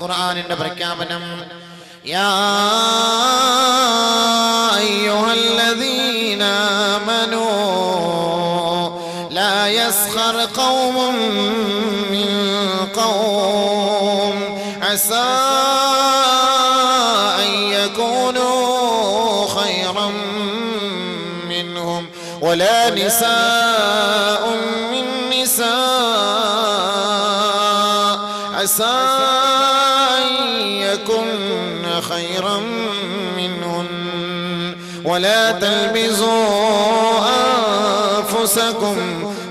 ഖുർആനിന്റെ പ്രഖ്യാപനം യാ അയ്യുഹല്ലദീന ആമനൂ لا يسخر قوم من قوم عسى أن يكونوا خيرا منهم ولا نساء من نساء عسى ولا تلبسوا أنفسكم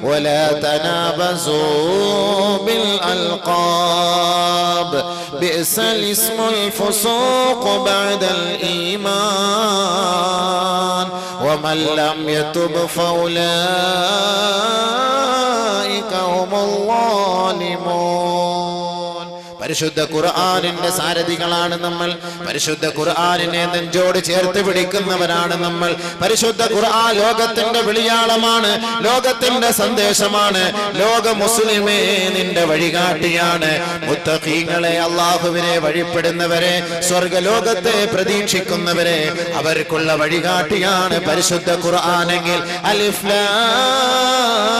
ولا تنابزوا بالألقاب. بئس الاسم الفسوق بعد الإيمان. ومن لم يتب فأولئك هم الظالمون. പരിശുദ്ധ ഖുർആാനിന്റെ സാരഥികളാണ് നമ്മൾ. പരിശുദ്ധ ഖുർആാനിനെ നെഞ്ചോട് ചേർത്ത് പിടിക്കുന്നവരാണ് നമ്മൾ. പരിശുദ്ധ ഖുർആൻ ലോകത്തിന്റെ വിളിയാളമാണ് ലോകത്തിന്റെ സന്ദേശമാണ് ലോക മുസ്ലിമേ നിന്റെ വഴികാട്ടിയാണ്. മുത്തഖീങ്ങളെ അള്ളാഹുവിനെ വഴിപ്പെടുന്നവരെ സ്വർഗലോകത്തെ പ്രതീക്ഷിക്കുന്നവരെ അവർക്കുള്ള വഴികാട്ടിയാണ് പരിശുദ്ധ ഖുർആാനെങ്കിൽ അലിഫ്ലാം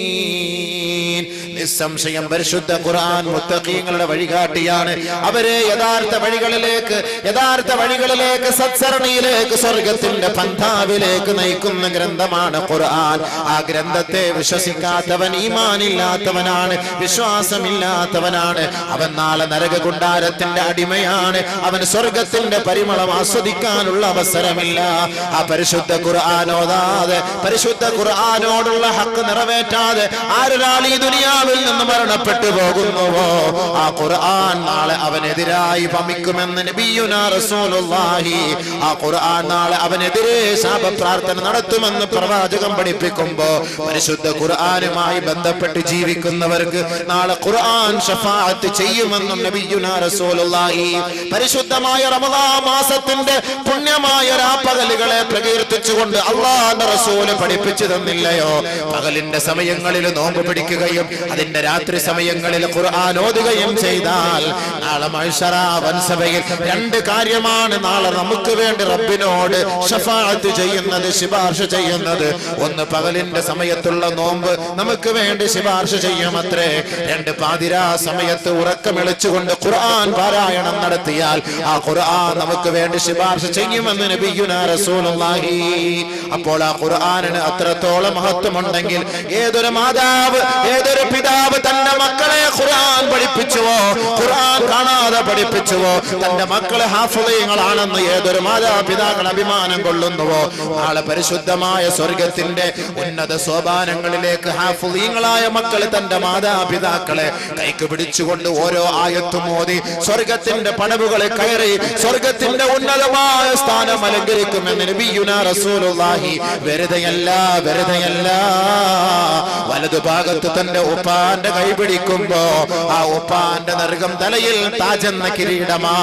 നിസ്സംശയം പരിശുദ്ധ ഖുർആൻ മുത്തഖീങ്ങളുടെ വഴികാട്ടിയാണ്. അവരെ യഥാർത്ഥ വഴികളിലേക്ക് യഥാർത്ഥ വഴികളിലേക്ക് സത്സരണിയിലേക്ക് സ്വർഗത്തിന്റെ പന്ഥാവിലേക്ക് നയിക്കുന്ന ഗ്രന്ഥമാണ് ഖുർആൻ. ആ ഗ്രന്ഥത്തെ വിശ്വസിക്കാത്തവൻ ഈമാനില്ലാത്തവനാണ് വിശ്വാസമില്ലാത്തവനാണ്. അവൻ നാളെ നരക കുണ്ടാരത്തിന്റെ അടിമയാണ്. അവൻ സ്വർഗത്തിന്റെ പരിമളം ആസ്വദിക്കാനുള്ള അവസരമില്ല. ആ പരിശുദ്ധ ഖുർആനോടാതെ പരിശുദ്ധ ഖുർആനോടുള്ള ഹക്ക് നിറവേറ്റാതെ ആരൊരാൾ ഈ ദുനിയാവിൽ നിന്ന് മരണപ്പെട്ടു പോകുന്നുവോ? ആ ഖുർആൻ നാളെ അവനെതിരായി പമിക്കുമെന്ന് നബിയുന റസൂലുള്ളാഹി. ആ ഖുർആൻ നാളെ അവനെതിരെ ശാപ പ്രാർത്ഥന നടത്തുമെന്ന് പ്രവാചകം പഠിപ്പിക്കുമ്പോ പരിശുദ്ധ ഖുർആനുമായി ബന്ധപ്പെട്ട് ജീവിക്കുന്നവർക്ക് നാളെ ഖുർആൻ ഷഫാഅത്ത് ചെയ്യുമെന്നും നബിയുന റസൂലുള്ളാഹി പരിശുദ്ധമായ റമദാ മാസത്തിന്റെ പുണ്യമായ രാപ്പകലുകളെ പ്രകീർത്തിച്ചുകൊണ്ട് അള്ളാഹുന്റെ റസൂൽ പഠിപ്പിച്ചു തന്നില്ലയോ? പകലിന്റെ സമയങ്ങളിൽ നോമ്പ് പിടിക്കുകയും അതിന്റെ രാത്രി സമയങ്ങളിൽ ഖുർആൻ ഓതുകയും ചെയ്താൽ നാളെ മത്സര വൻസഭയിൽ രണ്ട് കാര്യമാണ് നാളെ നമുക്ക് വേണ്ടി റബ്ബിനോട് ഷഫാഅത്ത് ചെയ്യുന്നത് ശിപാർശ ചെയ്യുന്നത്. ഒന്ന് പകലിന്റെ സമയത്തുള്ള നോമ്പ് നമുക്ക് വേണ്ടി ശിപാർശ ചെയ്യുമത്രേ രണ്ട് പാതിരാ സമയത്ത് ഉറക്കമിളിച്ചുകൊണ്ട് ഖുർആൻ പാരായണം നടത്തിയാൽ ആ ഖുർആൻ നമുക്ക് വേണ്ടി ശിപാർശ ചെയ്യുമെന്ന് നബിയുനാ റസൂലുള്ളാഹി. അപ്പോൾ ആ ഖുർആനിന് അത്രത്തോളം മഹത്വമുണ്ടെങ്കിൽ ഏതൊരു മാതാവ് ഏതൊരു പിതാവ് തന്റെ മക്കളെ ഖുർആൻ പഠിപ്പിച്ചുവോ? ഖുർആൻ കാണാതെ പഠിപ്പിച്ചുവോ? തന്റെ മക്കളെ ഹാഫുദയങ്ങളാണെന്ന് ഏതൊരു മാതാപിതാക്കൾ അഭിമാനം കൊള്ളുന്നുവോ? നാളെ പരിശുദ്ധമായ സ്വർഗത്തിന്റെ ഉന്നത സോപാനങ്ങളിലേക്ക് ഹാഫുദീങ്ങളായ മക്കൾ തന്റെ മാതാപിതാക്കളെ കൈക്ക് പിടിച്ചുകൊണ്ട് ഓരോ ആയത്തും മോദി സ്വർഗത്തിന്റെ പടവുകളെ കയറി സ്വർഗത്തിന്റെ ഉന്നതമായ സ്ഥാനം അലങ്കരിക്കുമെന്ന് റസൂലുള്ളാഹി വെറുതെയല്ല വെറുതെയല്ല. വലതുഭാഗത്ത് തന്റെ ഉപ്പാന്റെ കൈ പിടിക്കുമ്പോ ആ ഉപ്പാന്റെ നർഗം തലയിൽ താജെന്ന കിരീടമാ.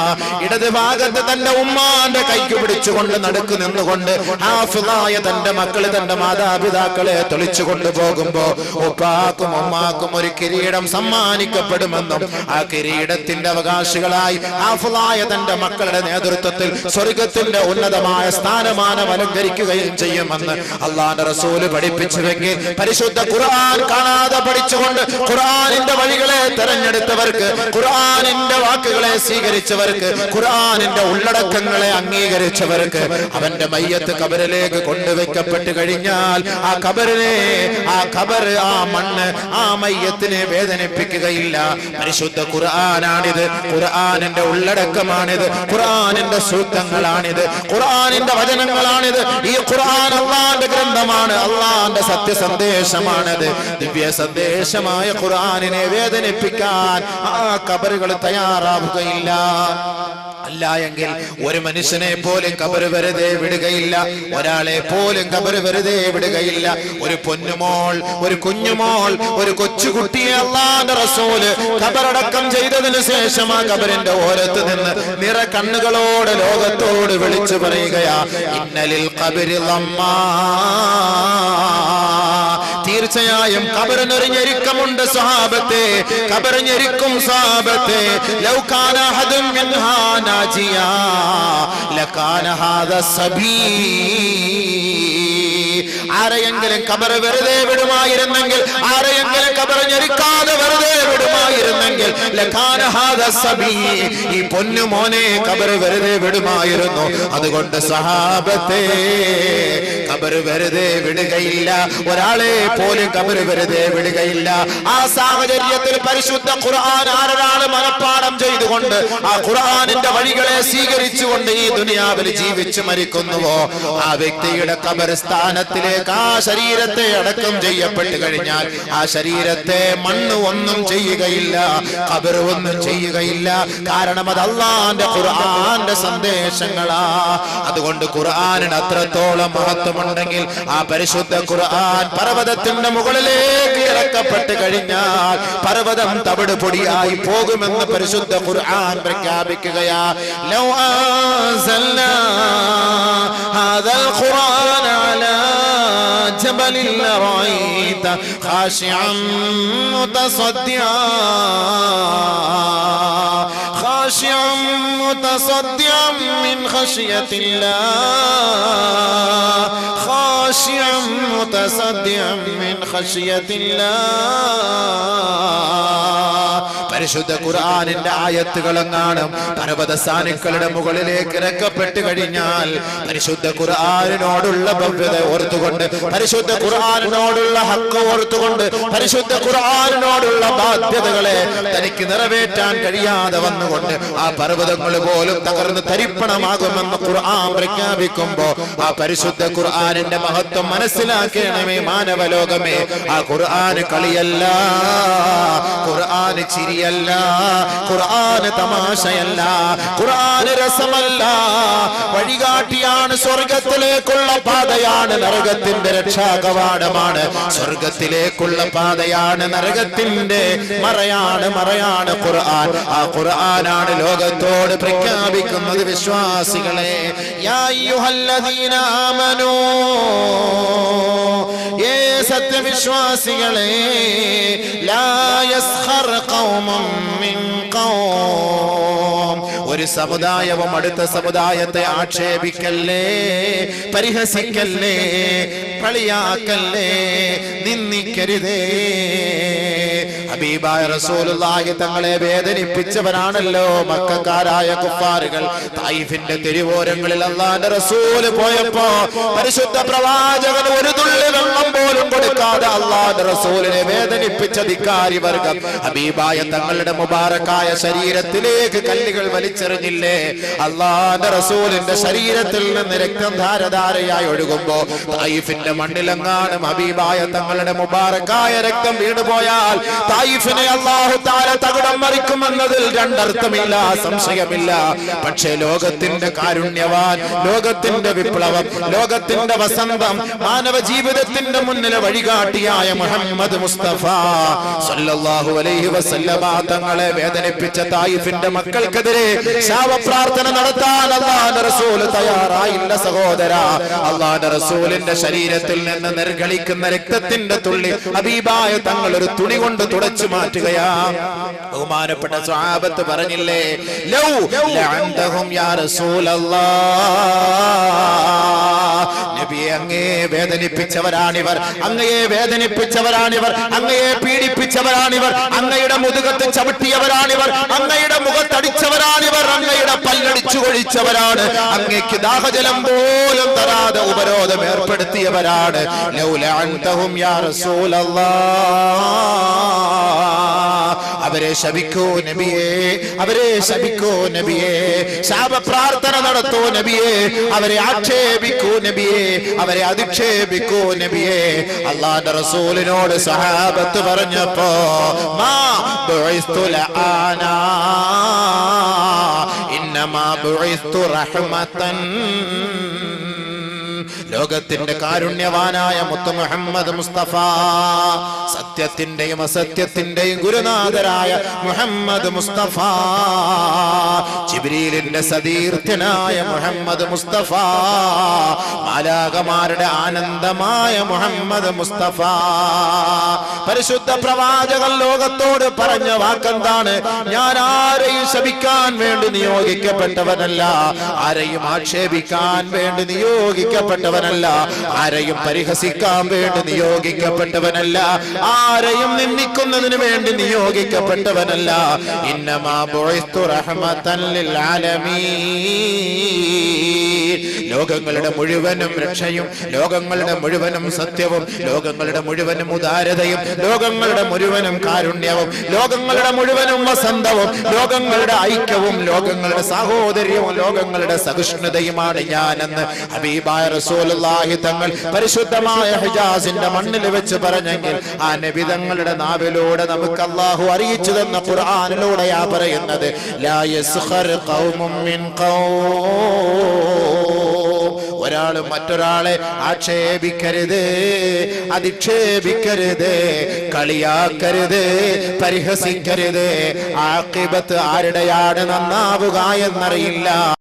ഇടത് ഭാഗത്ത് തന്റെ ഉമ്മാന്റെ കൈക്ക് പിടിച്ചുകൊണ്ട് നടുക്ക് നിന്നുകൊണ്ട് ഹാഫിദായ തന്റെ മക്കൾ തന്റെ മാതാപിതാക്കളെ തെളിച്ചു കൊണ്ടുപോകുമ്പോ ഉപ്പാക്കും ഉമ്മാക്കും ഒരു കിരീടം സമ്മാനിക്കപ്പെടുമെന്നും ആ കിരീടത്തിന്റെ അവകാശികളായി ഹാഫിദായ തന്റെ മക്കളുടെ നേതൃത്വത്തിൽ സ്വർഗത്തിന്റെ ഉന്നതമായ സ്ഥാനമാനം അലങ്കരിക്കുകയും ചെയ്യുമെന്ന് അള്ളാന്റെ റസൂൽ പഠിപ്പിച്ചുവെങ്കിൽ പരിശുദ്ധ ഖുർആൻ കാണാതെ പഠിച്ചുകൊണ്ട് ഖുർആനിന്റെ വഴികളെ തെരഞ്ഞെടുത്തവർക്ക് ഖുർആനിന്റെ വാക്കുകളെ സ്വീകരിച്ചവർക്ക് ഖുർആനിന്റെ ഉള്ളടക്കങ്ങളെ അംഗീകരിച്ചവർക്ക് അവന്റെ മയ്യത്ത് കബറിലേക്ക് കൊണ്ടുവയ്ക്കപ്പെട്ട് കഴിഞ്ഞാൽ ആ കബറിനെ ആ കബർ ആ മണ്ണ് ആ മയ്യത്തിനെ വേദനിപ്പിക്കുകയില്ല. പരിശുദ്ധ ഖുർആനാണിത്. ഖുർആനിന്റെ ഉള്ളടക്കമാണിത്. ഖുർആനിന്റെ സൂക്തങ്ങളാണിത്. ഖുർആനിന്റെ വചനങ്ങളാണിത്. ഈ ഖുർആൻ അള്ളാന്റെ ഗ്രന്ഥമാണ്. അള്ളാന്റെ സത്യസന്ദേശമാണത്. ദിവ്യ സന്ദേശമായ ഖുർആാനിനെ വേദനിപ്പിക്കാൻ ആ കബറുകൾ തയ്യാറാവുകയില്ല അല്ല എങ്കിൽ ഒരു മനുഷ്യനെ പോലും കബറ് വെറുതെ വിടുകയില്ല. ഒരാളെ പോലും കബറ് വെറുതെ വിടുകയില്ല. ഒരു പൊന്നുമോൾ ഒരു കുഞ്ഞുമോൾ ഒരു കൊച്ചുകുട്ടിയെ അള്ളാന്റെ റസൂൽ കബറടക്കം ചെയ്തതിന് ശേഷം ആ കബറിന്റെ ഓരത്ത് നിന്ന് നിറ കണ്ണുകളോട് ലോകത്തോട് വിളിച്ചു പറയുകയാ ഇന്നലിൽ കബരി തീർച്ചയായും കബറിനൊരു ഞെരുക്കമുണ്ട് സ്വഹാബത്തെ. കബറ് ഞെരുക്കും സ്വഹാബത്തെ ലകാന ഹാദ സബീ. ആരെയെങ്കിലും കബറ് വെറുതെ വിടുമായിരുന്നെങ്കിൽ ആരെയെങ്കിലും കബറ് ഞെരുക്കാതെ വെറുതെ വിടുമായിരുന്നെങ്കിൽ ഈ പൊന്നു മോനെ കബറ് വെറുതെ വിടുമായിരുന്നു. അതുകൊണ്ട് സഹാബത്തെ കബറ് വെറുതെ വിടുകയില്ല. ഒരാളെ പോലും കബറ് വെറുതെ വിടുകയില്ല. ആ സാഹചര്യത്തിൽ പരിശുദ്ധ ഖുർആൻ ആരൊരാൾ മനപ്പാഠം ചെയ്തുകൊണ്ട് ആ ഖുർആനിന്റെ വഴികളെ സ്വീകരിച്ചുകൊണ്ട് ഈ ദുനിയാവിൽ ജീവിച്ചു മരിക്കുന്നുവോ? ആ വ്യക്തിയുടെ കബർ ആ ശരീരത്തെ അടക്കം ചെയ്യപ്പെട്ടു കഴിഞ്ഞാൽ ആ ശരീരത്തെ മണ്ണ് ഒന്നും ചെയ്യുകയില്ല കബർ ഒന്നും ചെയ്യുകയില്ല. കാരണം അത് അള്ളാന്റെ ഖുർആന്റെ സന്ദേശങ്ങളാ. അതുകൊണ്ട് ഖുർആനിന് അത്രത്തോളം മഹത്വമുണ്ടെങ്കിൽ ആ പരിശുദ്ധ ഖുർആൻ പർവതത്തിന്റെ മുകളിലേക്ക് ഇറക്കപ്പെട്ടു കഴിഞ്ഞാൽ പർവതം തവിട് പൊടിയായി പോകുമെന്ന് പരിശുദ്ധ ഖുർആൻ പ്രഖ്യാപിക്കുകയാ. ലൗ ഖുർആൻ جبل لرأيت خاشعا متصدعا. خاشعا متصدعا من خشية الله. خاشعا متصدعا من خشية الله. പരിശുദ്ധ ഖുർആനിന്റെ ആയത്തുകളെങ്ങാണ് പർവത സാനുക്കളുടെ മുകളിലേക്ക് ഇറക്കപ്പെട്ട് കഴിഞ്ഞാൽ പരിശുദ്ധ ഖുർആാനിനോടുള്ള ഭവ്യത ഓർത്തുകൊണ്ട് പരിശുദ്ധ ഖുർആാനിനോടുള്ള ഹക്ക് ഓർത്തുകൊണ്ട് പരിശുദ്ധ ഖുർആാനിനോടുള്ള ബാധ്യതകളെ തനിക്ക് നിറവേറ്റാൻ കഴിയാതെ വന്നുകൊണ്ട് ആ പർവതങ്ങൾ പോലും തകർന്ന് തരിപ്പണമാകുമെന്ന് ഖുർആൻ പ്രഖ്യാപിക്കുമ്പോ ആ പരിശുദ്ധ ഖുർആാനിന്റെ മഹത്വം മനസ്സിലാക്കണമേ മാനവലോകമേ. ആ ഖുർആാന് കളിയല്ല ഖുർആന് ചിരിയല്ല ഖുർആന് തമാശയല്ല. ഖുർആന് രസമല്ല. വഴികാട്ടിയാണ് സ്വർഗത്തിലേക്കുള്ള പാതയാണ് നരകത്തിന്റെ രക്ഷാകവാടമാണ്. സ്വർഗത്തിലേക്കുള്ള പാതയാണ് നരകത്തിന്റെ മറയാണ് മറയാണ് ഖുർആൻ. ആ ഖുർആനാണ് ലോകത്തോട് പ്രഖ്യാപിക്കുന്നത് വിശ്വാസികളെ. യാ അയ്യുഹല്ലദീന ആമനൂ. ഏ സത്യവിശ്വാസികളെ ഒരു സമുദായവും അടുത്ത സമുദായത്തെ ആക്ഷേപിക്കല്ലേ പരിഹസിക്കല്ലേ കളിയാക്കല്ലേ നിന്ദിക്കരുതേ. ഹബീബായ റസൂലുള്ളാഹി തങ്ങളെ വേദനിപ്പിച്ചവരാണല്ലോ മക്കാരായ കുഫാറുകൾ. തായിഫിന്റെ തിരുവോരങ്ങളിൽ അള്ളാന്റെ റസൂൽ പോയപ്പോ പരിശുദ്ധ പ്രവാചകൻ ഒരു റസൂലിനെ വേദനിപ്പിച്ച ധിക്കാരി വർഗം. ഹബീബായ തങ്ങളുടെ മുബാറക്കായ ശരീരത്തിലേക്ക് കല്ലുകൾ വലിച്ചെറിഞ്ഞില്ലേ? അള്ളാന്റെ റസൂലിന്റെ ശരീരത്തിൽ നിന്ന് രക്തം ധാരധാരയായി ഒഴുകുമ്പോ തായിഫിന്റെ മണ്ണിലെങ്ങാനും ഹബീബായ തങ്ങളുടെ മുബാറക്കായ രക്തം വീണുപോയാൽ തായിഫിനെ അള്ളാഹു താര തകിടം മറിക്കുമെന്നതിൽ രണ്ടർത്ഥമില്ല സംശയമില്ല. പക്ഷേ ലോകത്തിന്റെ കാരുണ്യവാൻ ലോകത്തിന്റെ വിപ്ലവം ലോകത്തിന്റെ വസന്തം മാനവ ജീവിതത്തിന്റെ മുന്നിലെ വഴികാട്ടിയായ മുഹമ്മദ് മുസ്തഫ സല്ലല്ലാഹു അലൈഹി വസല്ലമ തങ്ങളെ വേദനിപ്പിച്ച തായിഫിന്റെ മക്കൾക്കെതിരെ ശാപപ്രാർത്ഥന നടത്താൻ അല്ലാഹുവിന്റെ റസൂൽ തയ്യാറായില്ല സഹോദര. അല്ലാഹുവിന്റെ റസൂലിന്റെ ശരീരത്തിൽ നിന്ന് നിർഗളിക്കുന്ന രക്തത്തിന്റെ തുള്ളി ഹബീബായ തങ്ങൾ ഒരു തുണി കൊണ്ട് തുടച്ചു മാറ്റുകയാ. ബഹുമാനപ്പെട്ട സ്വഹാബത്ത് പറഞ്ഞില്ലേ ലൗ ലഅന്തഹും യാ റസൂലല്ലാഹ് നബിയെ അങ്ങേ വേദനിപ്പിച്ചവരാണിവർ അങ്ങയെ വേദനിപ്പിച്ചവരാണിവർ അങ്ങയെ പീഡിപ്പിച്ചവരാണിവർ അങ്ങയുടെ മുതുകത്ത് ചവിട്ടിയവരാണിവർ അങ്ങയുടെ മുഖത്തടിച്ചവരാണിവർ അങ്ങയുടെ പല്ലടിച്ചവരാണിവർ വലിച്ചു കൊഴിച്ചവരാണ് അങ്ങേക്ക് ദാഹജലം പോലും തരാതെ ഉപരോധം ഏർപ്പെടുത്തിയവരാണ്. യാ റസൂലല്ലാഹ് അവരെ ശപിക്കൂ നബിയേ അവരെ ശപിക്കൂ നബിയേ. ശാപ പ്രാർത്ഥന നടത്തോ നബിയേ അവരെ ആക്ഷേപിക്കൂ നബിയേ അവരെ അധിക്ഷേപിക്കൂ നബിയേ. അള്ളാന്റെ റസൂലിനോട് സഹാബത്ത് പറഞ്ഞപ്പോ മാ ബുഇസ്തു റഹ്മതൻ ലോകത്തിന്റെ കാരുണ്യവാനായ മുത്ത മുഹമ്മദ് മുസ്തഫ സത്യത്തിന്റെയും അസത്യത്തിന്റെയും ഗുരുനാഥരായ മുഹമ്മദ് മുസ്തഫ ജിബ്രീലിന്റെ സതീർത്ഥനായ മുഹമ്മദ് മുസ്തഫ മാലാകമാരുടെ ആനന്ദമായ മുഹമ്മദ് മുസ്തഫ. പരിശുദ്ധ പ്രവാചകൻ ലോകത്തോട് പറഞ്ഞ വാക്കെന്താണ്? ഞാൻ ആരെയും ശപിക്കാൻ വേണ്ടി നിയോഗിക്കപ്പെട്ടവനല്ല ആരെയും ആക്ഷേപിക്കാൻ വേണ്ടി നിയോഗിക്കപ്പെട്ടവനല്ല ആരെയും പരിഹസിക്കാൻ വേണ്ടി നിയോഗിക്കപ്പെട്ടവനല്ല. ആരെയും നിന്ദിക്കുന്നതിന് വേണ്ടി നിയോഗിക്കപ്പെട്ടവനല്ല. ഇന്നമാ ബുഇസ്തു റഹ്മത്തൻ ലിൽ ആലമീൻ. ലോകങ്ങളുടെ മുഴുവനും രക്ഷയും ലോകങ്ങളുടെ മുഴുവനും സത്യവും ലോകങ്ങളുടെ മുഴുവനും ഉദാരതയും ലോകങ്ങളുടെ മുഴുവനും കാരുണ്യവും ലോകങ്ങളുടെ മുഴുവനും വസന്തവും ലോകങ്ങളുടെ ഐക്യവും ലോകങ്ങളുടെ സഹോദര്യവും ലോകങ്ങളുടെ സഹിഷ്ണുതയുമാണ് ഞാനെന്ന് ഹബീബായ റസൂലുള്ളാഹി തങ്ങൾ പരിശുദ്ധമായ ഹിജാസിന്റെ മണ്ണിൽ വെച്ച് പറഞ്ഞെങ്കിൽ ആ നബി തങ്ങളുടെ നാവിലൂടെ നമുക്ക് അള്ളാഹു അറിയിച്ചു തന്ന ഖുർആനിലൂടെയാ പറയുന്നത് ലാ യസ്ഖർ ഖൗമും മിൻ ഖൗം ഒരാൾ മറ്റൊരാളെ ആക്ഷേപിക്കരുത് അധിക്ഷേപിക്കരുത് കളിയാക്കരുത് പരിഹസിക്കരുത്. ആക്കിബത്ത് ആരുടെയാണ് നന്നാവുക എന്നറിയില്ല.